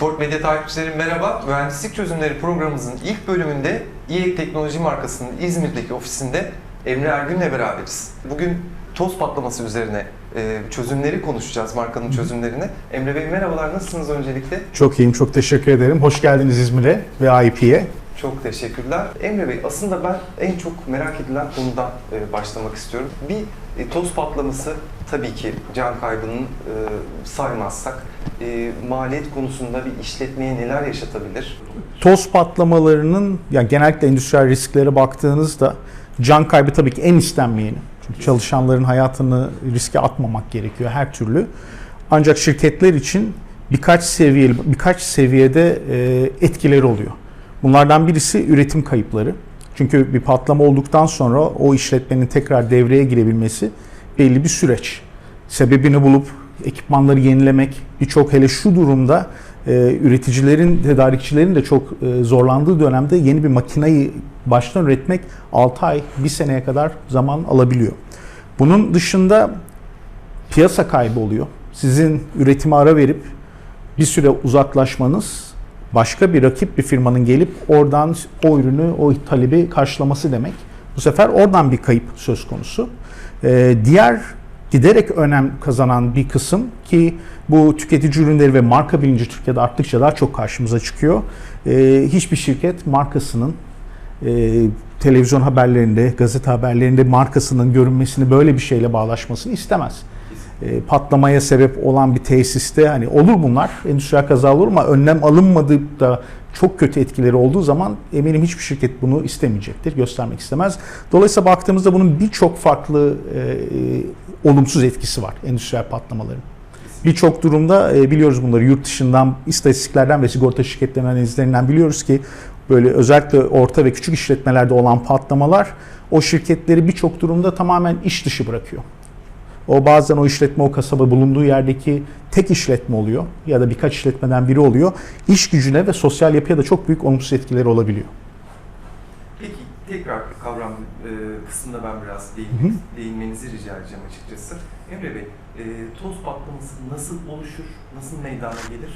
Sport Medya takipçileri merhaba. Mühendislik Çözümleri programımızın ilk bölümünde İEK Teknoloji markasının İzmir'deki ofisinde Emre Ergün'le beraberiz. Bugün toz patlaması üzerine e, çözümleri konuşacağız, markanın çözümlerini. Emre Bey merhabalar, nasılsınız öncelikle? Çok iyiyim, çok teşekkür ederim. Hoş geldiniz İzmir'e ve IP'ye. Çok teşekkürler. Emre Bey, aslında ben en çok merak edilen konudan e, başlamak istiyorum. Bir e, toz patlaması tabii ki can kaybının e, saymazsak maliyet konusunda bir işletmeye neler yaşatabilir? Toz patlamalarının, yani genellikle endüstriyel risklere baktığınızda can kaybı tabii ki en istenmeyeni. Çünkü çalışanların hayatını riske atmamak gerekiyor her türlü. Ancak şirketler için birkaç seviyeli, birkaç seviyede etkileri oluyor. Bunlardan birisi üretim kayıpları. Çünkü bir patlama olduktan sonra o işletmenin tekrar devreye girebilmesi belli bir süreç. Sebebini bulup ekipmanları yenilemek birçok hele şu durumda e, üreticilerin, tedarikçilerin de çok e, zorlandığı dönemde yeni bir makinayı baştan üretmek 6 ay, 1 seneye kadar zaman alabiliyor. Bunun dışında piyasa kaybı oluyor. Sizin üretime ara verip bir süre uzaklaşmanız başka bir rakip bir firmanın gelip oradan o ürünü, o talebi karşılaması demek. Bu sefer oradan bir kayıp söz konusu. Ee, diğer giderek önem kazanan bir kısım ki bu tüketici ürünleri ve marka bilinci Türkiye'de arttıkça daha çok karşımıza çıkıyor. Ee, hiçbir şirket markasının e, televizyon haberlerinde, gazete haberlerinde markasının görünmesini böyle bir şeyle bağlaşmasını istemez patlamaya sebep olan bir tesiste hani olur bunlar endüstriyel kaza olur ama önlem alınmadığı da çok kötü etkileri olduğu zaman eminim hiçbir şirket bunu istemeyecektir, göstermek istemez. Dolayısıyla baktığımızda bunun birçok farklı e, e, olumsuz etkisi var endüstriyel patlamaların. Birçok durumda e, biliyoruz bunları yurt dışından, istatistiklerden ve sigorta şirketlerinin analizlerinden biliyoruz ki böyle özellikle orta ve küçük işletmelerde olan patlamalar o şirketleri birçok durumda tamamen iş dışı bırakıyor. O bazen o işletme o kasaba bulunduğu yerdeki tek işletme oluyor ya da birkaç işletmeden biri oluyor. İş gücüne ve sosyal yapıya da çok büyük olumsuz etkileri olabiliyor. Peki tekrar kavram e, kısmında ben biraz değinmek, değinmenizi rica edeceğim açıkçası. Emre Bey, e, toz patlaması nasıl oluşur, nasıl meydana gelir?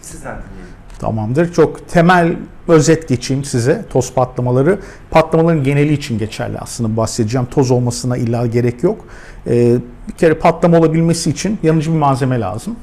Sizden dinleyelim. Tamamdır. Çok temel özet geçeyim size. Toz patlamaları. Patlamaların geneli için geçerli aslında bahsedeceğim. Toz olmasına illa gerek yok. Ee, bir kere patlama olabilmesi için yanıcı bir malzeme lazım.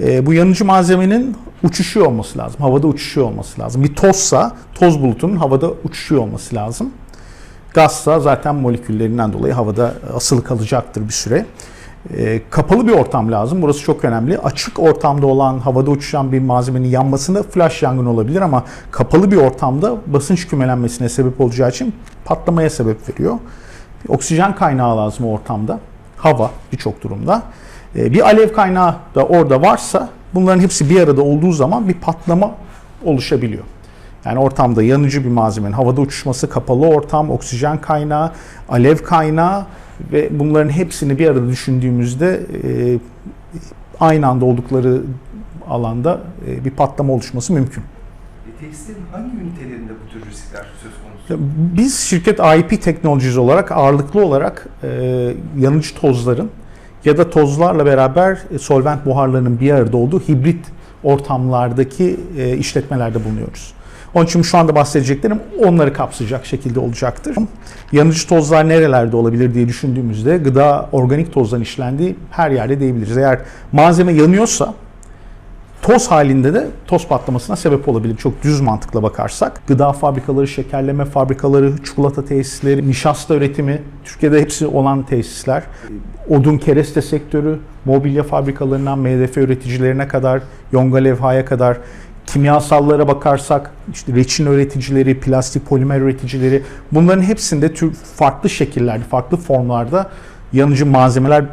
Ee, bu yanıcı malzemenin uçuşuyor olması lazım. Havada uçuşuyor olması lazım. Bir tozsa toz bulutunun havada uçuşuyor olması lazım. Gazsa zaten moleküllerinden dolayı havada asılı kalacaktır bir süre. E, kapalı bir ortam lazım. Burası çok önemli. Açık ortamda olan, havada uçuşan bir malzemenin yanmasında flash yangın olabilir ama kapalı bir ortamda basınç kümelenmesine sebep olacağı için patlamaya sebep veriyor. Bir oksijen kaynağı lazım ortamda. Hava birçok durumda. E, bir alev kaynağı da orada varsa bunların hepsi bir arada olduğu zaman bir patlama oluşabiliyor. Yani ortamda yanıcı bir malzemenin havada uçuşması, kapalı ortam, oksijen kaynağı, alev kaynağı ve bunların hepsini bir arada düşündüğümüzde e, aynı anda oldukları alanda e, bir patlama oluşması mümkün. E, tesislerin hangi ünitelerinde bu tür riskler söz konusu? Biz şirket IP Technologies olarak ağırlıklı olarak e, yanıcı tozların ya da tozlarla beraber e, solvent buharlarının bir arada olduğu hibrit ortamlardaki e, işletmelerde bulunuyoruz. Onun için şu anda bahsedeceklerim onları kapsayacak şekilde olacaktır. Yanıcı tozlar nerelerde olabilir diye düşündüğümüzde gıda organik tozdan işlendiği her yerde diyebiliriz. Eğer malzeme yanıyorsa toz halinde de toz patlamasına sebep olabilir. Çok düz mantıkla bakarsak. Gıda fabrikaları, şekerleme fabrikaları, çikolata tesisleri, nişasta üretimi, Türkiye'de hepsi olan tesisler. Odun kereste sektörü, mobilya fabrikalarından MDF üreticilerine kadar, yonga levhaya kadar kimyasallara bakarsak işte reçin üreticileri, plastik polimer üreticileri bunların hepsinde tür farklı şekillerde, farklı formlarda yanıcı malzemeler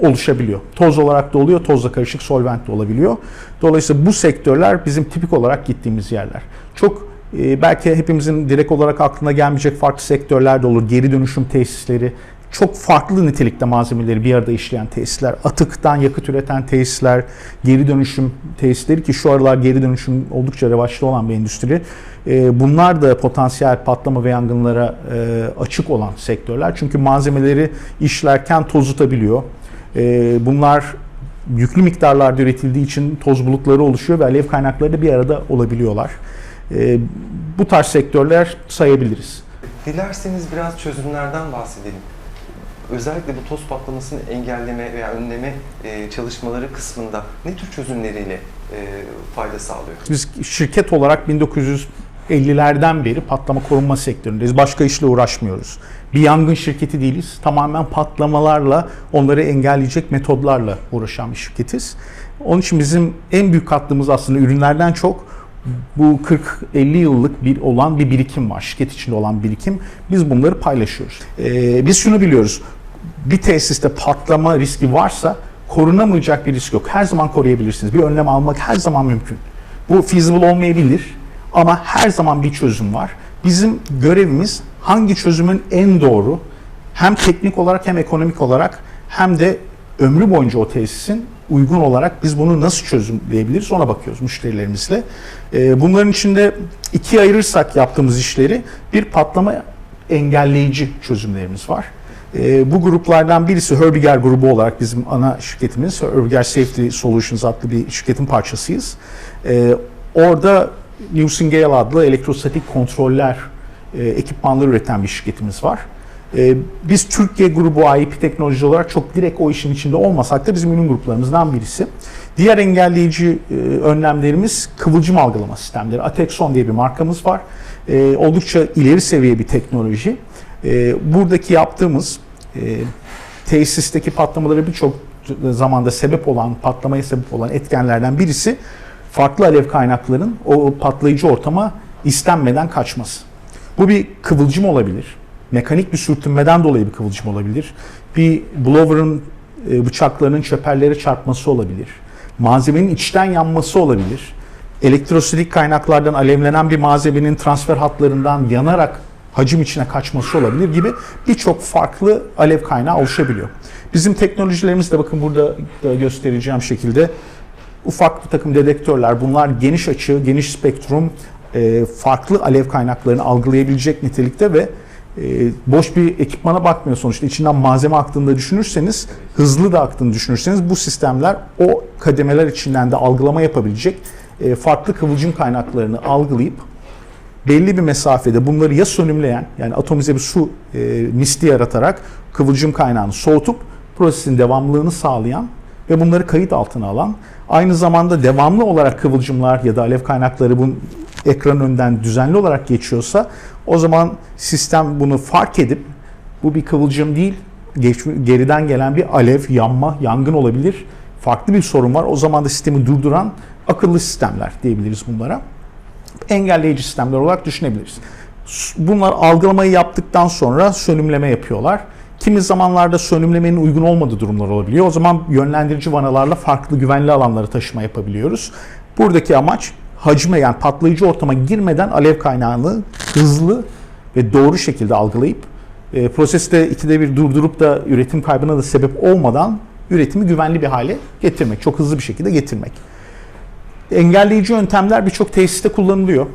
oluşabiliyor. Toz olarak da oluyor, tozla karışık solvent de olabiliyor. Dolayısıyla bu sektörler bizim tipik olarak gittiğimiz yerler. Çok e, belki hepimizin direkt olarak aklına gelmeyecek farklı sektörler de olur. Geri dönüşüm tesisleri, çok farklı nitelikte malzemeleri bir arada işleyen tesisler, atıktan yakıt üreten tesisler, geri dönüşüm tesisleri ki şu aralar geri dönüşüm oldukça revaçlı olan bir endüstri. E, bunlar da potansiyel patlama ve yangınlara e, açık olan sektörler. Çünkü malzemeleri işlerken tozutabiliyor. E, bunlar yüklü miktarlarda üretildiği için toz bulutları oluşuyor ve alev kaynakları da bir arada olabiliyorlar. E, bu tarz sektörler sayabiliriz. Dilerseniz biraz çözümlerden bahsedelim. Özellikle bu toz patlamasını engelleme veya önleme e, çalışmaları kısmında ne tür çözümleriyle e, fayda sağlıyor? Biz şirket olarak 1950'lerden beri patlama korunma sektöründeyiz. Başka işle uğraşmıyoruz. Bir yangın şirketi değiliz. Tamamen patlamalarla, onları engelleyecek metodlarla uğraşan bir şirketiz. Onun için bizim en büyük katkımız aslında ürünlerden çok bu 40-50 yıllık bir olan bir birikim var. Şirket içinde olan birikim. Biz bunları paylaşıyoruz. Ee, biz şunu biliyoruz. Bir tesiste patlama riski varsa korunamayacak bir risk yok. Her zaman koruyabilirsiniz. Bir önlem almak her zaman mümkün. Bu feasible olmayabilir ama her zaman bir çözüm var. Bizim görevimiz hangi çözümün en doğru hem teknik olarak hem ekonomik olarak hem de ömrü boyunca o tesisin uygun olarak biz bunu nasıl çözümleyebiliriz ona bakıyoruz müşterilerimizle. Ee, Bunların içinde ikiye ayırırsak yaptığımız işleri bir patlama engelleyici çözümlerimiz var. Ee, Bu gruplardan birisi Herbiger grubu olarak bizim ana şirketimiz. Herbiger Safety Solutions adlı bir şirketin parçasıyız. Ee, Orada Newsingale adlı elektrostatik kontroller e, ekipmanları üreten bir şirketimiz var. Ee, Biz Türkiye grubu IP teknoloji olarak çok direkt o işin içinde olmasak da bizim ürün gruplarımızdan birisi. Diğer engelleyici e, önlemlerimiz kıvılcım algılama sistemleri. Atexon diye bir markamız var. Ee, Oldukça ileri seviye bir teknoloji. Ee, Buradaki yaptığımız e, tesisteki patlamaları birçok zamanda sebep olan, patlamaya sebep olan etkenlerden birisi farklı alev kaynakların o patlayıcı ortama istenmeden kaçması. Bu bir kıvılcım olabilir. Mekanik bir sürtünmeden dolayı bir kıvılcım olabilir. Bir blower'ın e, bıçaklarının çöperlere çarpması olabilir. Malzemenin içten yanması olabilir. Elektrostatik kaynaklardan alevlenen bir malzemenin transfer hatlarından yanarak hacim içine kaçması olabilir gibi birçok farklı alev kaynağı oluşabiliyor. Bizim teknolojilerimiz de bakın burada da göstereceğim şekilde ufak bir takım dedektörler. Bunlar geniş açı, geniş spektrum, e, farklı alev kaynaklarını algılayabilecek nitelikte ve e, boş bir ekipmana bakmıyor sonuçta. İçinden malzeme aktığını düşünürseniz, hızlı da aktığını düşünürseniz bu sistemler o kademeler içinden de algılama yapabilecek e, farklı kıvılcım kaynaklarını algılayıp belli bir mesafede bunları ya sönümleyen yani atomize bir su e, misli yaratarak kıvılcım kaynağını soğutup prosesin devamlılığını sağlayan ve bunları kayıt altına alan aynı zamanda devamlı olarak kıvılcımlar ya da alev kaynakları bunun ekran önünden düzenli olarak geçiyorsa o zaman sistem bunu fark edip bu bir kıvılcım değil geç, geriden gelen bir alev, yanma, yangın olabilir. Farklı bir sorun var. O zaman da sistemi durduran akıllı sistemler diyebiliriz bunlara engelleyici sistemler olarak düşünebiliriz. Bunlar algılamayı yaptıktan sonra sönümleme yapıyorlar. Kimi zamanlarda sönümlemenin uygun olmadığı durumlar olabiliyor. O zaman yönlendirici vanalarla farklı güvenli alanlara taşıma yapabiliyoruz. Buradaki amaç hacme yani patlayıcı ortama girmeden alev kaynağını hızlı ve doğru şekilde algılayıp e, proseste ikide bir durdurup da üretim kaybına da sebep olmadan üretimi güvenli bir hale getirmek. Çok hızlı bir şekilde getirmek. Engelleyici yöntemler birçok tesiste kullanılıyor.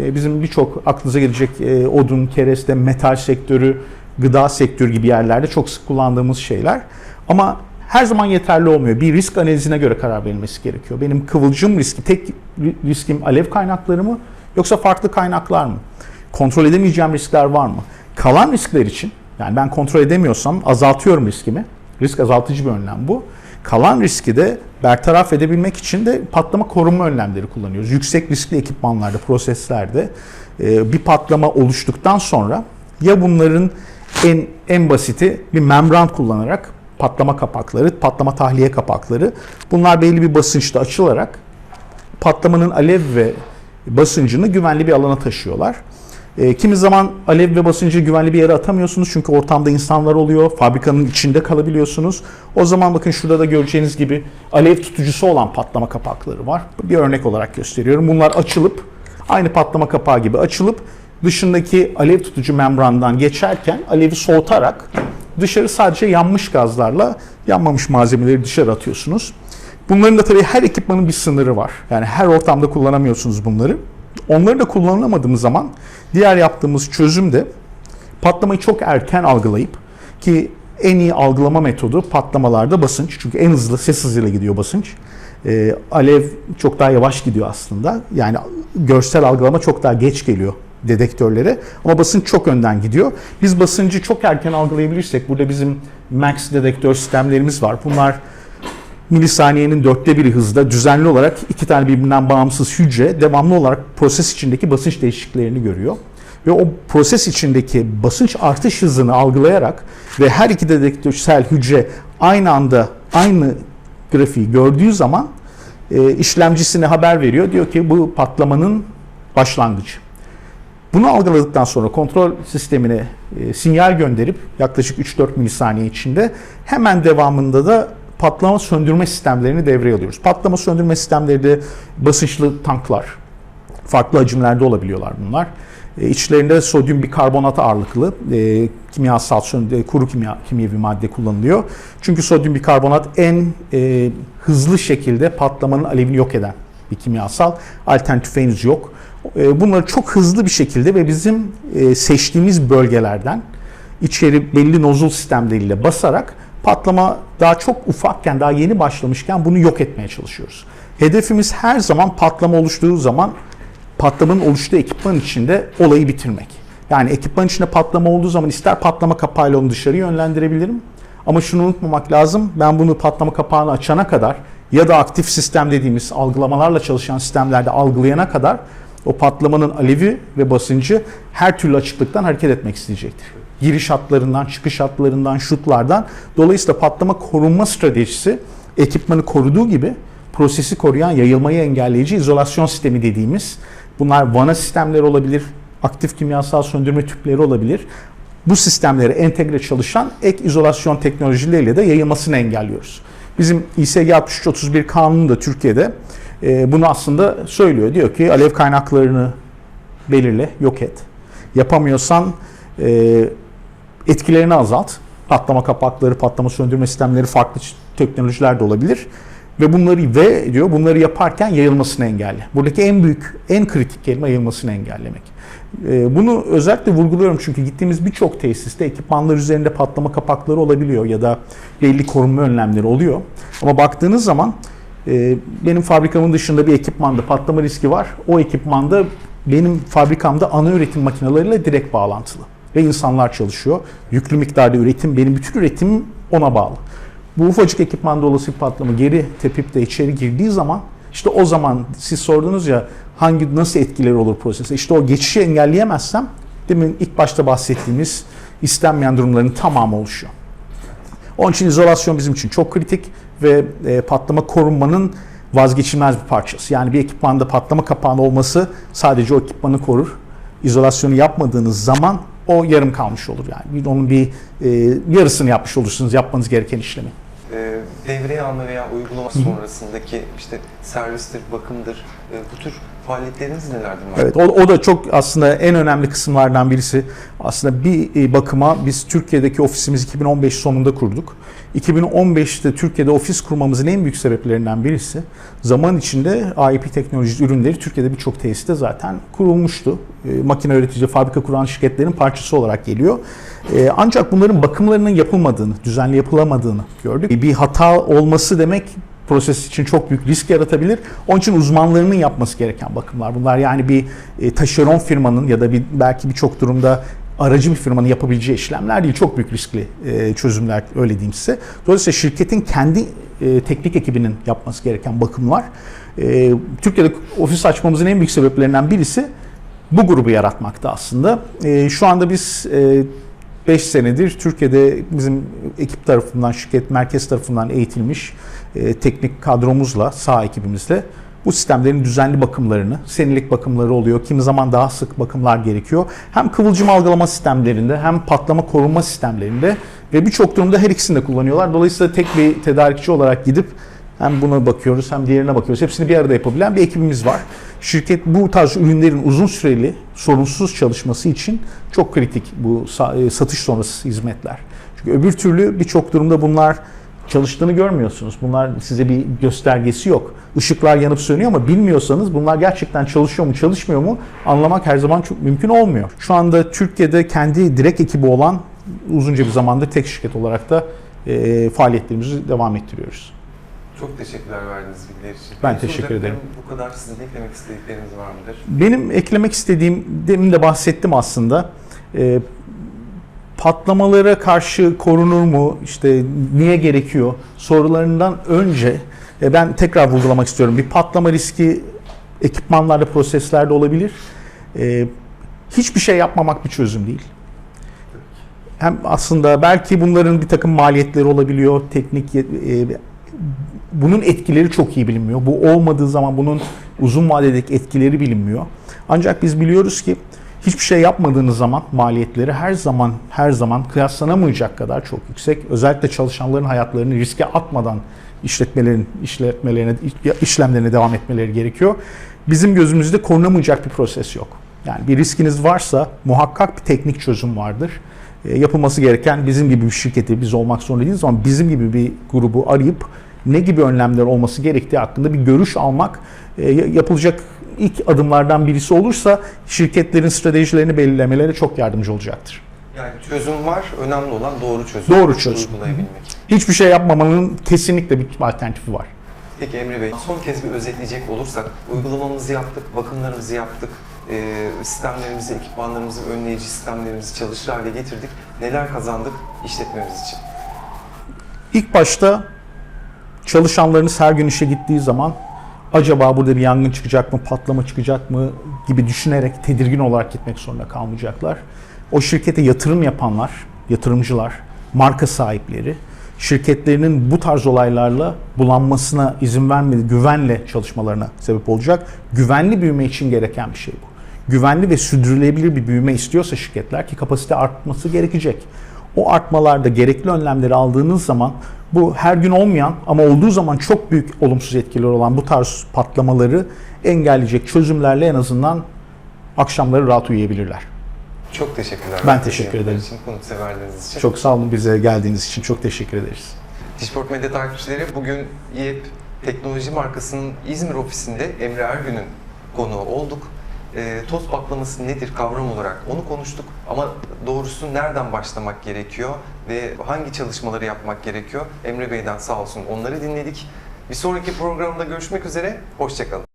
E, Bizim birçok aklınıza gelecek e, odun, kereste, metal sektörü, gıda sektörü gibi yerlerde çok sık kullandığımız şeyler. Ama her zaman yeterli olmuyor. Bir risk analizine göre karar verilmesi gerekiyor. Benim kıvılcım riski, tek riskim alev kaynakları mı yoksa farklı kaynaklar mı? Kontrol edemeyeceğim riskler var mı? Kalan riskler için, yani ben kontrol edemiyorsam azaltıyorum riskimi. Risk azaltıcı bir önlem bu. Kalan riski de bertaraf edebilmek için de patlama korunma önlemleri kullanıyoruz. Yüksek riskli ekipmanlarda, proseslerde e, bir patlama oluştuktan sonra ya bunların en en basiti bir membran kullanarak patlama kapakları, patlama tahliye kapakları bunlar belli bir basınçta açılarak patlamanın alev ve basıncını güvenli bir alana taşıyorlar. E, kimi zaman alev ve basıncı güvenli bir yere atamıyorsunuz çünkü ortamda insanlar oluyor, fabrikanın içinde kalabiliyorsunuz. O zaman bakın şurada da göreceğiniz gibi alev tutucusu olan patlama kapakları var. Bir örnek olarak gösteriyorum. Bunlar açılıp aynı patlama kapağı gibi açılıp dışındaki alev tutucu membrandan geçerken alevi soğutarak dışarı sadece yanmış gazlarla yanmamış malzemeleri dışarı atıyorsunuz. Bunların da tabii her ekipmanın bir sınırı var. Yani her ortamda kullanamıyorsunuz bunları. Onları da kullanamadığımız zaman diğer yaptığımız çözüm de patlamayı çok erken algılayıp ki en iyi algılama metodu patlamalarda basınç. Çünkü en hızlı ses hızıyla gidiyor basınç. Ee, alev çok daha yavaş gidiyor aslında. Yani görsel algılama çok daha geç geliyor dedektörlere. Ama basınç çok önden gidiyor. Biz basıncı çok erken algılayabilirsek, burada bizim max dedektör sistemlerimiz var. Bunlar milisaniyenin dörtte biri hızda düzenli olarak iki tane birbirinden bağımsız hücre devamlı olarak proses içindeki basınç değişikliklerini görüyor. Ve o proses içindeki basınç artış hızını algılayarak ve her iki dedektörsel hücre aynı anda aynı grafiği gördüğü zaman e, işlemcisine haber veriyor. Diyor ki bu patlamanın başlangıcı. Bunu algıladıktan sonra kontrol sistemine e, sinyal gönderip yaklaşık 3-4 milisaniye içinde hemen devamında da patlama söndürme sistemlerini devreye alıyoruz. Patlama söndürme sistemleri de basınçlı tanklar, farklı hacimlerde olabiliyorlar bunlar. E, içlerinde sodyum bikarbonat ağırlıklı e, kimyasal söndü- kuru kimya, kimyevi madde kullanılıyor. Çünkü sodyum bikarbonat en e, hızlı şekilde patlamanın alevini yok eden bir kimyasal. Alternatif henüz yok. E, bunları çok hızlı bir şekilde ve bizim e, seçtiğimiz bölgelerden içeri belli nozul sistemleriyle basarak patlama daha çok ufakken, daha yeni başlamışken bunu yok etmeye çalışıyoruz. Hedefimiz her zaman patlama oluştuğu zaman patlamanın oluştuğu ekipman içinde olayı bitirmek. Yani ekipman içinde patlama olduğu zaman ister patlama kapağıyla onu dışarı yönlendirebilirim. Ama şunu unutmamak lazım. Ben bunu patlama kapağını açana kadar ya da aktif sistem dediğimiz algılamalarla çalışan sistemlerde algılayana kadar o patlamanın alevi ve basıncı her türlü açıklıktan hareket etmek isteyecektir. Giriş hatlarından, çıkış hatlarından, şutlardan. Dolayısıyla patlama korunma stratejisi ekipmanı koruduğu gibi prosesi koruyan yayılmayı engelleyici izolasyon sistemi dediğimiz bunlar vana sistemleri olabilir, aktif kimyasal söndürme tüpleri olabilir. Bu sistemlere entegre çalışan ek izolasyon teknolojileriyle de yayılmasını engelliyoruz. Bizim İSG 6331 kanunu da Türkiye'de e, bunu aslında söylüyor. Diyor ki alev kaynaklarını belirle, yok et. Yapamıyorsan e, etkilerini azalt. Patlama kapakları, patlama söndürme sistemleri farklı teknolojiler de olabilir. Ve bunları ve diyor bunları yaparken yayılmasını engelle. Buradaki en büyük, en kritik kelime yayılmasını engellemek. Ee, Bunu özellikle vurguluyorum çünkü gittiğimiz birçok tesiste ekipmanlar üzerinde patlama kapakları olabiliyor ya da belli korunma önlemleri oluyor. Ama baktığınız zaman e, benim fabrikamın dışında bir ekipmanda patlama riski var. O ekipmanda benim fabrikamda ana üretim makineleriyle direkt bağlantılı ve insanlar çalışıyor. Yüklü miktarda üretim, benim bütün üretimim ona bağlı. Bu ufacık ekipmanda olası bir patlama geri tepip de içeri girdiği zaman işte o zaman siz sordunuz ya hangi nasıl etkileri olur prosese. İşte o geçişi engelleyemezsem demin ilk başta bahsettiğimiz istenmeyen durumların tamamı oluşuyor. Onun için izolasyon bizim için çok kritik ve e, patlama korunmanın vazgeçilmez bir parçası. Yani bir ekipmanda patlama kapağının olması sadece o ekipmanı korur. İzolasyonu yapmadığınız zaman o yarım kalmış olur yani. Bir- Onun bir e, yarısını yapmış olursunuz yapmanız gereken işlemi. E, devreye alma veya uygulama sonrasındaki işte servistir, bakımdır, e, bu tür faaliyetleriniz nelerdir? Evet, o, o da çok aslında en önemli kısımlardan birisi. Aslında bir e, bakıma biz Türkiye'deki ofisimizi 2015 sonunda kurduk. 2015'te Türkiye'de ofis kurmamızın en büyük sebeplerinden birisi zaman içinde AIP teknoloji ürünleri Türkiye'de birçok tesiste zaten kurulmuştu. E, makine üretici, fabrika kuran şirketlerin parçası olarak geliyor. E, ancak bunların bakımlarının yapılmadığını, düzenli yapılamadığını gördük. E, bir hata olması demek proses için çok büyük risk yaratabilir. Onun için uzmanlarının yapması gereken bakımlar bunlar. Yani bir e, taşeron firmanın ya da bir belki birçok durumda aracı bir firmanın yapabileceği işlemler değil. Çok büyük riskli e, çözümler öyle diyeyim size. Dolayısıyla şirketin kendi e, teknik ekibinin yapması gereken bakımlar. E, Türkiye'de ofis açmamızın en büyük sebeplerinden birisi bu grubu yaratmakta aslında. Şu anda biz e, 5 senedir Türkiye'de bizim ekip tarafından, şirket merkez tarafından eğitilmiş e, teknik kadromuzla, sağ ekibimizle bu sistemlerin düzenli bakımlarını, senelik bakımları oluyor. Kimi zaman daha sık bakımlar gerekiyor. Hem kıvılcım algılama sistemlerinde hem patlama korunma sistemlerinde ve birçok durumda her ikisini de kullanıyorlar. Dolayısıyla tek bir tedarikçi olarak gidip hem buna bakıyoruz hem diğerine bakıyoruz. Hepsini bir arada yapabilen bir ekibimiz var. Şirket bu tarz ürünlerin uzun süreli, sorunsuz çalışması için çok kritik bu e, satış sonrası hizmetler. Çünkü öbür türlü birçok durumda bunlar çalıştığını görmüyorsunuz. Bunlar size bir göstergesi yok. Işıklar yanıp sönüyor ama bilmiyorsanız bunlar gerçekten çalışıyor mu çalışmıyor mu anlamak her zaman çok mümkün olmuyor. Şu anda Türkiye'de kendi direkt ekibi olan uzunca bir zamandır tek şirket olarak da e, faaliyetlerimizi devam ettiriyoruz. Çok teşekkürler verdiğiniz bilgiler için. Ben teşekkür ederim. Bu kadar. Sizin eklemek istedikleriniz var mıdır? Benim eklemek istediğim, demin de bahsettim aslında. E, patlamalara karşı korunur mu, işte niye gerekiyor sorularından önce e, ben tekrar vurgulamak istiyorum. Bir patlama riski ekipmanlarda, proseslerde olabilir. E, hiçbir şey yapmamak bir çözüm değil. Hem aslında belki bunların bir takım maliyetleri olabiliyor, teknik e, bunun etkileri çok iyi bilinmiyor. Bu olmadığı zaman bunun uzun vadedeki etkileri bilinmiyor. Ancak biz biliyoruz ki hiçbir şey yapmadığınız zaman maliyetleri her zaman her zaman kıyaslanamayacak kadar çok yüksek. Özellikle çalışanların hayatlarını riske atmadan işletmelerin işletmelerine işlemlerine devam etmeleri gerekiyor. Bizim gözümüzde korunamayacak bir proses yok. Yani bir riskiniz varsa muhakkak bir teknik çözüm vardır. E, yapılması gereken bizim gibi bir şirketi biz olmak zorunda değiliz ama bizim gibi bir grubu arayıp ne gibi önlemler olması gerektiği hakkında bir görüş almak e, yapılacak ilk adımlardan birisi olursa şirketlerin stratejilerini belirlemeleri çok yardımcı olacaktır. Yani çözüm var. Önemli olan doğru çözüm. Doğru çözüm. Uygulayabilmek. Hiçbir şey yapmamanın kesinlikle bir alternatifi var. Peki Emre Bey, son kez bir özetleyecek olursak, uygulamamızı yaptık, bakımlarımızı yaptık, e, sistemlerimizi, ekipmanlarımızı, önleyici sistemlerimizi çalışır hale getirdik. Neler kazandık işletmemiz için? İlk başta çalışanlarınız her gün işe gittiği zaman acaba burada bir yangın çıkacak mı, patlama çıkacak mı gibi düşünerek tedirgin olarak gitmek zorunda kalmayacaklar. O şirkete yatırım yapanlar, yatırımcılar, marka sahipleri şirketlerinin bu tarz olaylarla bulanmasına izin vermedi, güvenle çalışmalarına sebep olacak. Güvenli büyüme için gereken bir şey bu. Güvenli ve sürdürülebilir bir büyüme istiyorsa şirketler ki kapasite artması gerekecek. O artmalarda gerekli önlemleri aldığınız zaman bu her gün olmayan ama olduğu zaman çok büyük olumsuz etkileri olan bu tarz patlamaları engelleyecek çözümlerle en azından akşamları rahat uyuyabilirler. Çok teşekkürler. Ben teşekkür ederim. için, konukseverliğiniz için. Çok sağ olun bize geldiğiniz için çok teşekkür ederiz. Dishport Medya takipçileri bugün İEP teknoloji markasının İzmir ofisinde Emre Ergün'ün konuğu olduk. E, toz patlaması nedir kavram olarak onu konuştuk ama doğrusu nereden başlamak gerekiyor ve hangi çalışmaları yapmak gerekiyor Emre Bey'den sağ olsun onları dinledik. Bir sonraki programda görüşmek üzere, hoşçakalın.